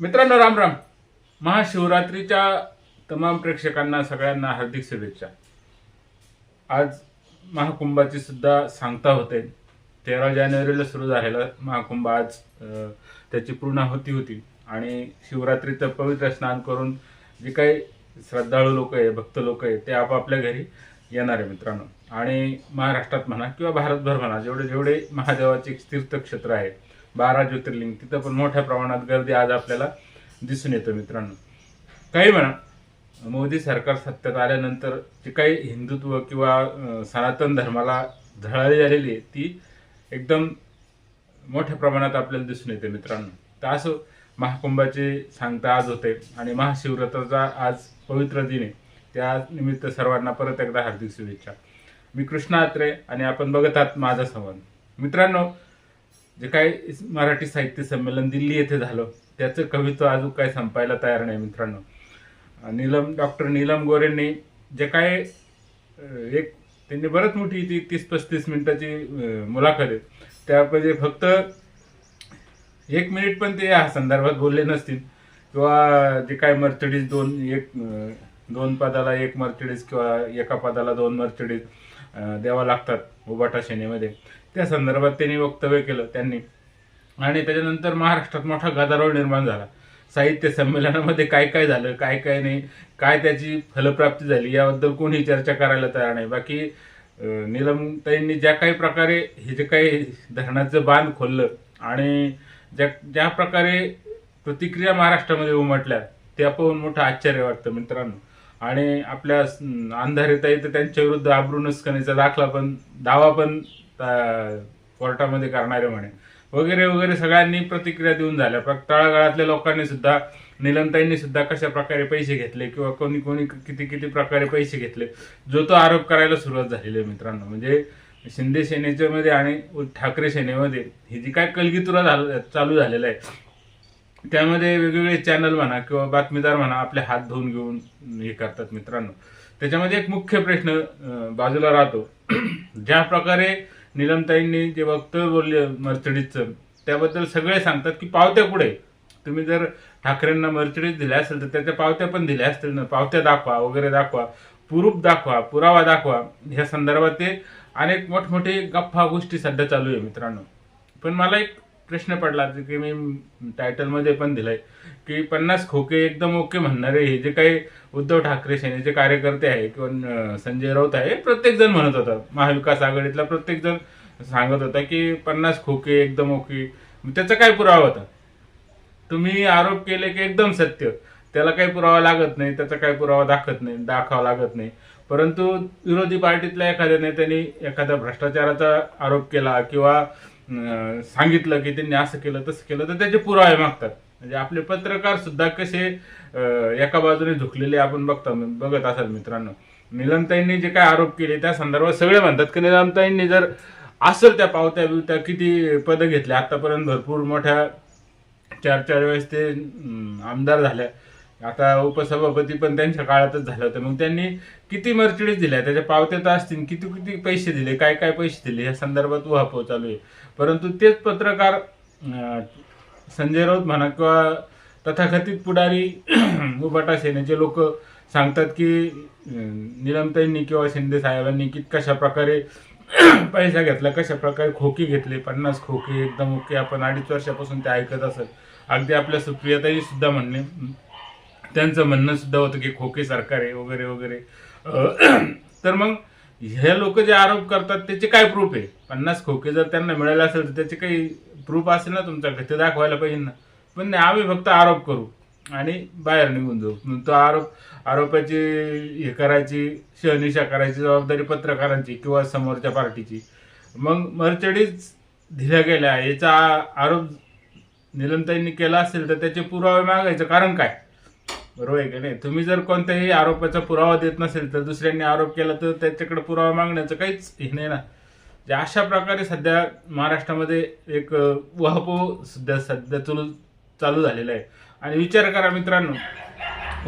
मित्रांनो राम राम. महाशिवरात्रीच्या तमाम प्रेक्षकांना सगळ्यांना हार्दिक शुभेच्छा. आज महाकुंभाची सुद्धा सांगता होते. तेरा जानेवारीला सुरू झालेला महाकुंभ आज त्याची पूर्णाहुती होती आणि शिवरात्रीचं पवित्र स्नान करून जे काही श्रद्धाळू लोक आहे भक्त लोक आहे ते आपापल्या घरी येणार आहे मित्रांनो. आणि महाराष्ट्रात म्हणा किंवा भारतभर म्हणा जेवढे जेवढे महादेवाचे तीर्थक्षेत्र आहे बारा ज्योतिर्लिंग. तिथं पण मोठ्या प्रमाणात गर्दी आज आपल्याला दिसून येतं मित्रांनो. काही म्हणा मोदी सरकार सत्तेत आल्यानंतर जी काही हिंदुत्व किंवा सनातन धर्माला झळाळी झालेली आहे ती एकदम मोठ्या प्रमाणात आपल्याला दिसून येते मित्रांनो. तर असं महाकुंभाचे सांगता आज होते आणि महाशिवरात्राचा आज पवित्र दिन आहे. त्या निमित्त सर्वांना परत एकदा हार्दिक शुभेच्छा. मी कृष्णा आत्रे आणि आपण बघत आहात माझा संवाद. मित्रांनो जे काय मराठी साहित्य संमेलन दिल्ली येथे झालं त्याचं कवित्व अजून काय संपायला तयार नाही मित्रांनो. नीलम डॉक्टर नीलम गोरेंनी जे काय एक त्यांनी बरंच मोठी ती तीस पस्तीस मिनिटाची मुलाखत आहे. त्यामध्ये फक्त एक मिनिट पण ते या संदर्भात बोलले नसतील किंवा जे काय मर्चडीज दोन एक दोन पदाला एक मर्चडीज किंवा एका पदाला दोन मर्चडीज द्यावा लागतात उबाटा सेनेमध्ये. त्या संदर्भात त्यांनी वक्तव्य केलं त्यांनी. आणि त्याच्यानंतर महाराष्ट्रात मोठा गदारोळ निर्माण झाला. साहित्य संमेलनामध्ये काय काय झालं काय काय नाही काय त्याची फलप्राप्ती झाली याबद्दल कोणी चर्चा करायला तयार नाही. बाकी निलमताईंनी नीलमताईंनी ज्या काही प्रकारे हे जे काही धरणाचं बांध खोललं आणि ज्या ज्या प्रकारे प्रतिक्रिया महाराष्ट्रामध्ये उमटल्या त्या पाहून मोठं आश्चर्य वाटतं मित्रांनो. आणि आपल्या अं, अंधारेताई तर त्यांच्याविरुद्ध आब्रू आबरू दाखला पण दावा पण कोर्टामध्ये करणारे म्हणे. वगैरे वगैरे सगळ्यांनी प्रतिक्रिया देऊन झाल्या. तळागाळातल्या लोकांनी सुद्धा निलंताईंनी सुद्धा कशा प्रकारे पैसे घेतले किंवा कोणी कोणी किती किती प्रकारे पैसे घेतले जो तो आरोप करायला सुरुवात झालेली आहे मित्रांनो. म्हणजे शिंदे सेनेच्या मध्ये आणि ठाकरे सेनेमध्ये ही जी काय कलगीतुरा झाल चालू झालेला आहे त्यामध्ये वेगवेगळे चॅनल म्हणा किंवा बातमीदार म्हणा आपले हात धुवून घेऊन हे करतात मित्रांनो. त्याच्यामध्ये एक मुख्य प्रश्न बाजूला राहतो. ज्या प्रकारे निलमताईंनी जे वक्तव्य बोलले मर्चडीजचं त्याबद्दल सगळे सांगतात की पावत्या पुढे. तुम्ही जर ठाकरेंना मर्चडीज दिल्या असेल तर त्याच्या पावत्या पण दिल्या असतील ना? पावत्या दाखवा वगैरे दाखवा प्रूफ दाखवा पुरावा दाखवा. ह्या संदर्भात ते अनेक मोठमोठे गप्पा गोष्टी सध्या चालू आहे मित्रांनो. पण मला एक प्रश्न पडला की मी टायटलमध्ये पण दिलाय की पन्नास खोके एकदम ओके म्हणणारे हे जे काही उद्धव ठाकरे सेनेचे कार्यकर्ते आहे किंवा संजय राऊत आहे प्रत्येक जण म्हणत होता. महाविकास आघाडीतला प्रत्येक जण सांगत होता की पन्नास खोके एकदम ओके त्याचा काय पुरावा होता? तुम्ही आरोप केले की एकदम सत्य. त्याला काही पुरावा लागत नाही त्याचा काही पुरावा दाखवत नाही दाखवा लागत नाही. परंतु विरोधी पार्टीतल्या एखाद्या नेत्याने एखाद्या भ्रष्टाचाराचा आरोप केला किंवा सांगितलं की त्यांनी असं केलं तसं केलं तर त्याचे पुरावे मागतात. म्हणजे आपले पत्रकार सुद्धा कसे एका बाजूने झुकलेले आपण बघता बघत असाल मित्रांनो. निलमताईंनी जे काय आरोप केले त्या संदर्भात सगळे म्हणतात की निलमताईंनी जर असेल त्या पावत्या बिवत्या किती पदं घेतल्या आतापर्यंत भरपूर मोठ्या चार चार वेळेस ते आमदार झाल्या. आता उपसभापती पण त्यांच्या काळातच झालं होतं. मग त्यांनी किती मर्चडीज दिल्या? त्याच्या पावत्या तर असतील. किती किती पैसे दिले? काय काय पैसे दिले? या संदर्भात उहापोह चालू आहे. परंतु तेच पत्रकार संजय राऊत म्हणा किंवा तथाकथित पुढारी उभटा सेनेचे लोक सांगतात की निलमताईंनी किंवा शिंदे साहेबांनी की कशा प्रकारे पैसा घेतला कशा प्रकारे खोके घेतले पन्नास खोके एकदम ओके आपण अडीच वर्षापासून ते ऐकत असत. अगदी आपल्या सुप्रियाताई सुद्धा म्हणणे त्यांचं म्हणणं सुद्धा होतं की खोके सरकार आहे वगैरे वगैरे. तर मग हे लोक जे आरोप करतात त्याचे काय प्रूफ आहे? पन्नास खोके जर त्यांना मिळाले असेल तर त्याचे काही प्रूफ असेल ना तुमच्याकडे ते दाखवायला पाहिजे ना. पण नाही आम्ही फक्त आरोप करू. आणि बाहेर निघून जाऊ. मग तो आरोप आरोपाची हे करायची शहनिशा करायची जबाबदारी पत्रकारांची किंवा समोरच्या पार्टीची. मग मर्चडीज दिल्या गेल्या याचा आरोप निलमताईंनी केला असेल तर त्याचे पुरावे मागायचं कारण काय? बरोबर आहे की नाही? तुम्ही जर कोणत्याही आरोपाचा पुरावा देत नसेल तर दुसऱ्यांनी आरोप केला तर त्याच्याकडे पुरावा मागण्याचं काहीच हे नाही ना. जे अशा प्रकारे सध्या महाराष्ट्रामध्ये एक वाहपो सध्या सध्या चालू चालू झालेला आहे. आणि विचार करा मित्रांनो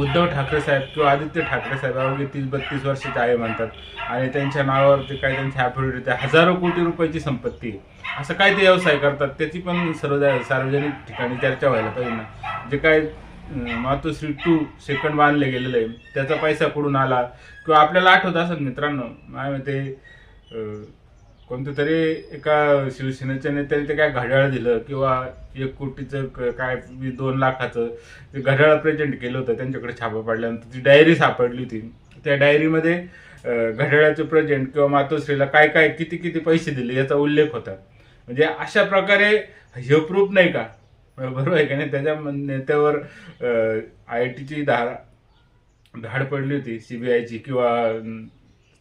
उद्धव ठाकरे साहेब किंवा आदित्य ठाकरे साहेब अवघे तीस बत्तीस वर्षाचे आहे म्हणतात. आणि त्यांच्या नावावरती काय त्यांच्या ॲफिडेविट हजारो कोटी रुपयाची संपत्ती आहे. असं काय ते व्यवसाय करतात त्याची पण सर्व सार्वजनिक ठिकाणी चर्चा व्हायला पाहिजे ना. जे काय मातोश्री टू सेकंड बांधले गेलेलं. आहे त्याचा पैसा कुठून आला? किंवा आपल्याला आठवत असत मित्रांनो माझ्या ते कोणतं तरी एका शिवसेनेच्या नेत्याने ते काय घड्याळ दिलं किंवा एक कोटीचं क- काय दोन लाखाचं ते घड्याळ प्रेझेंट केलं होतं त्यांच्याकडे छापा पडल्यानंतर ती डायरी सापडली होती. त्या डायरीमध्ये घड्याळाचं प्रेझेंट किंवा मातोश्रीला काय काय किती किती पैसे दिले याचा उल्लेख होता. म्हणजे अशा प्रकारे हे प्रूफ नाही का बरोबर आहे का नाही? त्याच्या नेत्यावर आय टीची धार धाड पडली होती सीबीआयची किंवा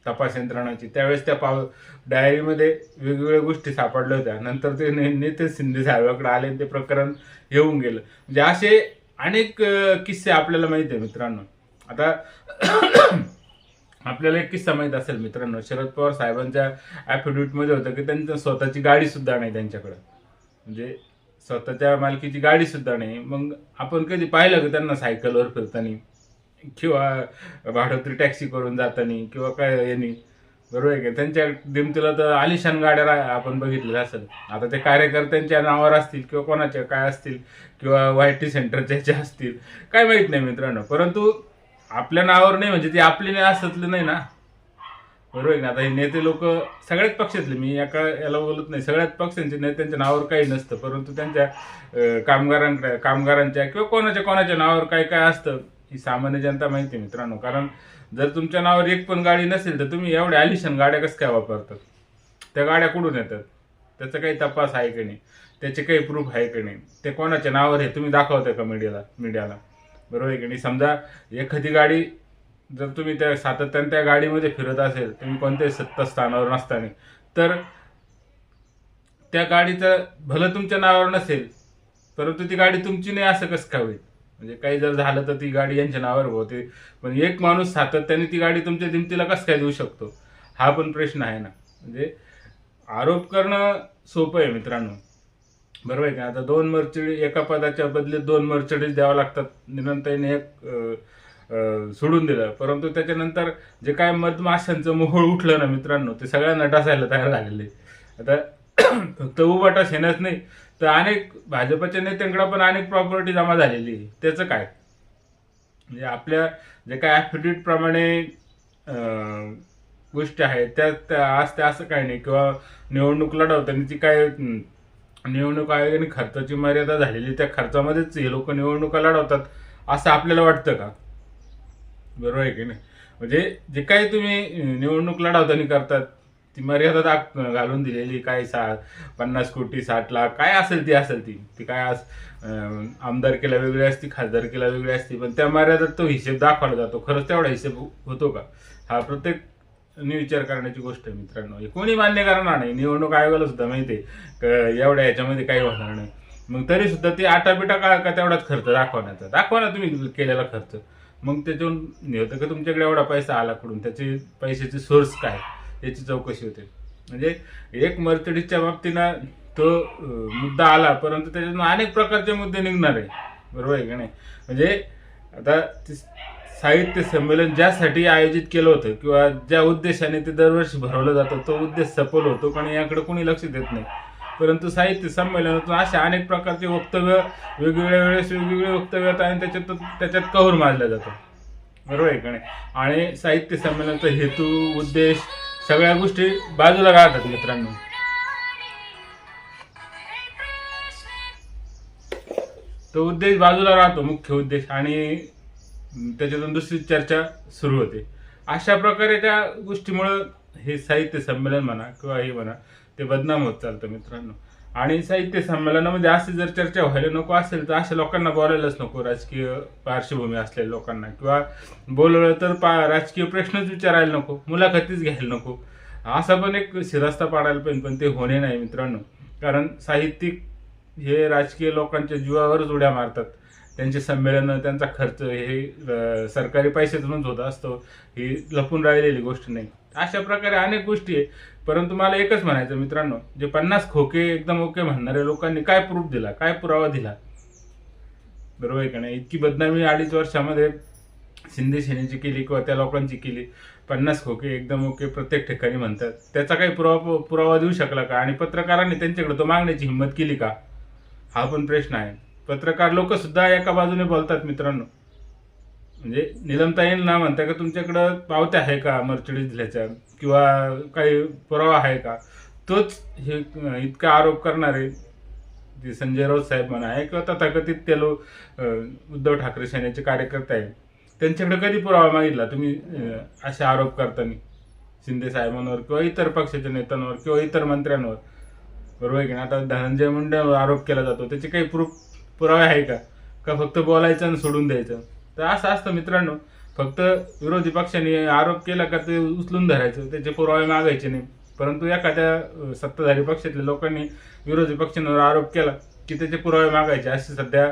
तपास यंत्रणाची. त्यावेळेस त्या पाव डायरीमध्ये वेगवेगळ्या गोष्टी सापडल्या होत्या. नंतर ते ने- नेते शिंदे साहेबाकडे आले ते प्रकरण येऊन गेलं. म्हणजे असे अनेक किस्से आपल्याला माहिती आहे मित्रांनो. आता आपल्याला एक किस्सा माहीत असेल मित्रांनो. शरद पवार साहेबांच्या affidavit होतं की त्यांचं स्वतःची गाडी सुद्धा नाही त्यांच्याकडं. म्हणजे स्वतःच्या मालकीची गाडी सुद्धा नाही. मग आपण कधी पाहिलं का त्यांना सायकलवर फिरताना? किंवा भाडोत्री टॅक्सी करून जाताना? किंवा काय यांनी? बरोबर आहे का? त्यांच्या दिमतीला तर आलिशान गाड्या आपण बघितलेल्या असेल. आता ते कार्यकर्त्यांच्या नावावर असतील किंवा कोणाच्या काय असतील? किंवा वाय टी सेंटरच्या असतील? काय माहीत नाही मित्रांनो. परंतु आपल्या नावावर नाही म्हणजे ते आपली नाही असतलं नाही ना? बरोबर आहे ना आता हे नेते लोक सगळ्याच पक्षातले मी एका याला बोलत नाही. सगळ्याच पक्षांचे नेत्यांच्या नावावर काही नसतं परंतु त्यांच्या कामगारांकडे कामगारांच्या किंवा कोणाच्या कोणाच्या नावावर काय काय असतं ही सामान्य जनता माहिती आहे मित्रांनो. कारण जर तुमच्या नावावर एक पण गाडी नसेल तर तुम्ही एवढ्या आलिशान गाड्या कसं काय वापरतात? त्या गाड्या कुठून येतात? त्याचा काही तपास आहे की नाही? त्याचे काही प्रूफ आहे की नाही? ते कोणाच्या नावावर आहे? तुम्ही दाखवताय का मीडियाला मीडियाला बरोबर आहे की नाही? समजा एखादी गाडी जर तुम्ही त्या सातत्याने त्या गाडीमध्ये फिरत असेल तुम्ही कोणत्याही सत्ता स्थानावर नसताना. तर त्या गाडीचं भलं तुमच्या नावावर नसेल परंतु ती गाडी तुमची नाही असं कसं काय होईल? म्हणजे काही जर झालं तर ती गाडी यांच्या नावावर होते. पण एक माणूस सातत्याने ती गाडी तुमच्या दिमतीला कसं काय देऊ शकतो? हा पण प्रश्न आहे ना. म्हणजे आरोप करणं सोपं आहे मित्रांनो. बरोबर आहे का? आता दोन मर्चडीज एका पदाच्या बदलीत दोन मर्चडीज द्यावं लागतात. निरंतरने एक सोडून दिलं. परंतु त्याच्यानंतर जे काय मधमाशांचं मोहळ उठलं ना मित्रांनो ते सगळ्यांना डासायला तयार झालेले. आता फक्त उबाटा सेनाच नाही तर अनेक भाजपच्या नेत्यांकडे पण अनेक प्रॉपर्टी जमा झालेली आहे. त्याचं काय? म्हणजे आपल्या जे काय ॲफिडेविट प्रमाणे गोष्टी आहेत त्या त्या आज त्या असं काही नाही. किंवा निवडणूक लढवताना ती काय निवडणूक आयोगाने खर्चाची मर्यादा झालेली त्या खर्चामध्येच हे लोक निवडणुका लढवतात असं आपल्याला वाटतं का? बरोबर आहे की नाही? म्हणजे जे काही तुम्ही निवडणूक लढवताना करतात ती मर्यादा दाख घालून दिलेली काय सा पन्नास कोटी साठ लाख काय असेल ती असेल ती. ती काय आज आमदारकीला वेगळी असती खासदारकीला वेगळी असती पण त्या मर्यादेत तो हिशेब दाखवला जातो. खरंच तेवढा हिशेब होतो का? हा प्रत्येक विचार करण्याची गोष्ट आहे मित्रांनो. हे कोणी मान्य करणार नाही. निवडणूक आयोगाला सुद्धा माहिती आहे. एवढ्या याच्यामध्ये काही होणार नाही. मग तरी सुद्धा ते आटापिटा का तेवढाच खर्च दाखवण्याचा? दाखवा ना तुम्ही केलेला खर्च. मग त्याच्यावरून हे होतं की तुमच्याकडे एवढा पैसा आला कुठून? त्याचे पैशाचे सोर्स काय? याची चौकशी होते. म्हणजे एक मर्तडीच्या बाबतीनं तो मुद्दा आला परंतु त्याच्यातून अनेक प्रकारचे मुद्दे निघणार आहे. बरोबर आहे का नाही? म्हणजे आता ते साहित्य संमेलन ज्यासाठी आयोजित केलं होतं किंवा ज्या उद्देशाने ते दरवर्षी भरवलं जातं तो उद्देश सफल होतो कारण याकडे कोणी लक्ष देत नाही. परंतु साहित्य संमेलनातून अशा अनेक प्रकारचे वक्तव्य वेगवेगळ्या वेळेस वेगवेगळे वक्तव्य येतात आणि त्याच्यात त्याच्यात कव्हर मारल्या जातो बरोबर आहे का नाही? आणि साहित्य संमेलनाचा हेतू उद्देश सगळ्या गोष्टी बाजूला राहतात मित्रांनो. तो उद्देश बाजूला राहतो मुख्य उद्देश. आणि त्याच्यातून दुसरी चर्चा सुरू होते. अशा प्रकारे त्या गोष्टीमुळं हे साहित्य संमेलन म्हणा किंवा हे म्हणा ते बदनाम होत चालतं मित्रांनो. आणि साहित्य संमेलनामध्ये असे जर चर्चा व्हायला नको असेल तर अशा लोकांना बोलायलाच नको. राजकीय पार्श्वभूमी असलेल्या लोकांना किंवा बोलवलं तर पा राजकीय प्रश्नच विचारायला नको. मुलाखतीच घ्यायला नको. असा पण एक शिरस्ता पाडायला पाहिजे पण ते होणे नाही मित्रांनो. कारण साहित्यिक हे राजकीय लोकांच्या जीवावरच उड्या मारतात. त्यांचे संमेलनं त्यांचा खर्च हे सरकारी पैशातूनच होत असतो ही लपून राहिलेली गोष्ट नाही. अशा प्रकारे अनेक गोष्टी आहे. परंतु मला एकच म्हणायचं मित्रांनो जे पन्नास खोके एकदम ओके म्हणणाऱ्या लोकांनी काय प्रूफ दिला काय पुरावा दिला? बरोबर आहे का नाही? इतकी बदनामी अडीच वर्षामध्ये शिंदे सेनेची केली किंवा त्या लोकांची केली. पन्नास खोके एकदम ओके प्रत्येक ठिकाणी म्हणतात. त्याचा काही पुरावा पुरावा देऊ शकला का? आणि पत्रकारांनी त्यांच्याकडे तो मागण्याची हिंमत केली का? हा पण प्रश्न आहे. पत्रकार लोक सुद्धा एका बाजूने बोलतात मित्रांनो. म्हणजे निलमताईंना म्हणता का तुमच्याकडं पावत्या आहे का मर्चडीज दिल्याच्या किंवा काही पुरावा आहे का? तोच हे इतका आरोप करणारे जे संजय राऊत साहेब म्हणा आहे किंवा तथाकथित ते लोक उद्धव ठाकरे सेनेचे कार्यकर्ते आहेत. त्यांच्याकडे कधी पुरावा मागितला? तुम्ही असे आरोप करताना शिंदे साहेबांवर किंवा इतर पक्षाच्या नेत्यांवर किंवा इतर मंत्र्यांवर? बरोबर आहे की आता धनंजय मुंडेवर आरोप केला जातो. त्याचे काही प्रूफ पुरावे आहे का? का फक्त बोलायचं आणि सोडून द्यायचं? तर असं असतं मित्रांनो. फक्त विरोधी पक्षाने आरोप केला का ते उचलून धरायचं त्याचे पुरावे मागायचे नाही. परंतु एखाद्या सत्ताधारी पक्षातल्या लोकांनी विरोधी पक्षांवर आरोप केला की त्याचे पुरावे मागायचे. असे सध्या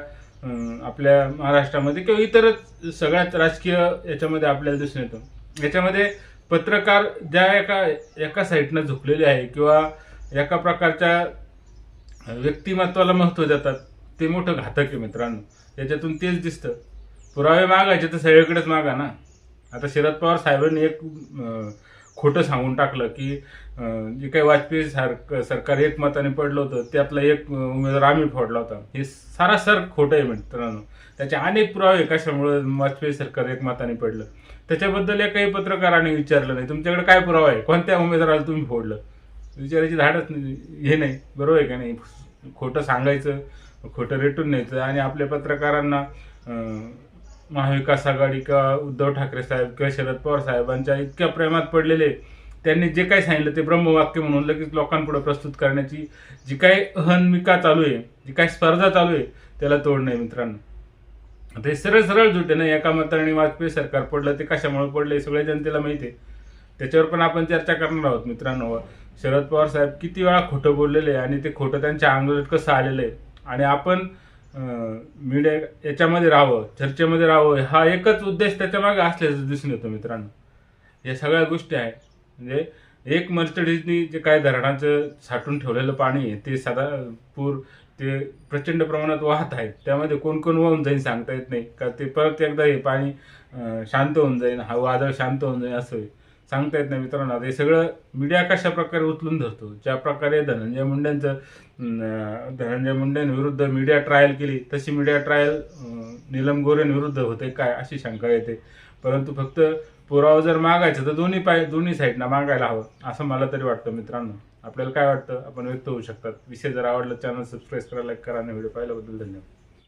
आपल्या महाराष्ट्रामध्ये किंवा इतरच सगळ्यात राजकीय याच्यामध्ये आपल्याला दिसून येतं. याच्यामध्ये पत्रकार ज्या एका एका साईडनं झुकलेले आहे किंवा एका प्रकारच्या व्यक्तिमत्वाला महत्त्व देतात ते मोठं घातक आहे मित्रांनो. याच्यातून तेच दिसतं. पुरावे मागायचे तर सगळीकडेच मागा ना. आता शरद पवार साहेबांनी एक खोटं सांगून टाकलं की जे काही वाजपेयी सारखं सरकार एक मताने पडलं होतं त्यातला एक उमेदवार आम्ही फोडला होता. हे सारासर खोटं आहे मित्रांनो. त्याचे अनेक पुरावे कशामुळे वाजपेयी सरकार एक मताने पडलं? त्याच्याबद्दल एकही पत्रकाराने विचारलं नाही. तुमच्याकडे काय पुरावा आहे? कोणत्या उमेदवाराला तुम्ही फोडलं? विचारायची धाडच नाही. हे नाही. बरोबर आहे का नाही? खोटं सांगायचं खोटं रेटून न्यायचं. आणि आपल्या पत्रकारांना महाविकास आघाडी किंवा उद्धव ठाकरे साहेब किंवा शरद पवार साहेबांच्या इतक्या प्रेमात पडलेले त्यांनी जे काही सांगितलं ते ब्रह्मवाक्य म्हणून लगेच लोकांपुढे प्रस्तुत करण्याची जी काही अहनमिका चालू आहे जी काही स्पर्धा चालू आहे त्याला तोड नाही मित्रांनो. आता हे सरळ सरळ जुटे ना एका मताने वाजपेयी सरकार पडलं ते कशामुळे पडलं हे सगळ्या जनतेला माहिती आहे. त्याच्यावर पण आपण चर्चा करणार आहोत मित्रांनो. शरद पवार साहेब किती वेळा खोटं बोललेले आहे आणि ते खोटं त्यांच्या अंगलट कसं आलेलं आहे आणि आपण मीडिया याच्यामध्ये राहावं चर्चेमध्ये राहावं हा एकच उद्देश त्याच्यामागे असल्याचं दिसून येतो मित्रांनो. या सगळ्या गोष्टी आहेत. म्हणजे एक मर्चडीजनी जे काय धरणाचं साठून ठेवलेलं पाणी आहे ते सदा पूर ते प्रचंड प्रमाणात वाहत आहेत. त्यामध्ये कोण कोण वाहून जाईल सांगता येत नाही. का ते परत एकदा हे पाणी शांत होऊन जाईल हा वादळ शांत होऊन जाईल असं होईल सांगता येत नाही मित्रांनो. हे सगळं मीडिया कशा प्रकारे उचलून धरतो? ज्या प्रकारे धनंजय मुंडेंचं धनंजय मुंडेंविरुद्ध मीडिया ट्रायल केली तशी मीडिया ट्रायल नीलम गोरेंविरुद्ध होते. काय? अशी शंका येते. परंतु फक्त पुरावा जर मागायचं तर दोन्ही पाय दोन्ही साईडना मागायला हवं. असं मला तरी वाटतं मित्रांनो. आपल्याला काय वाटतं? आपण व्यक्त होऊ शकतात. विषय जर आवडला चॅनल सबस्क्राईब करा लाईक करा आणि व्हिडिओ पाहिल्याबद्दल धन्यवाद.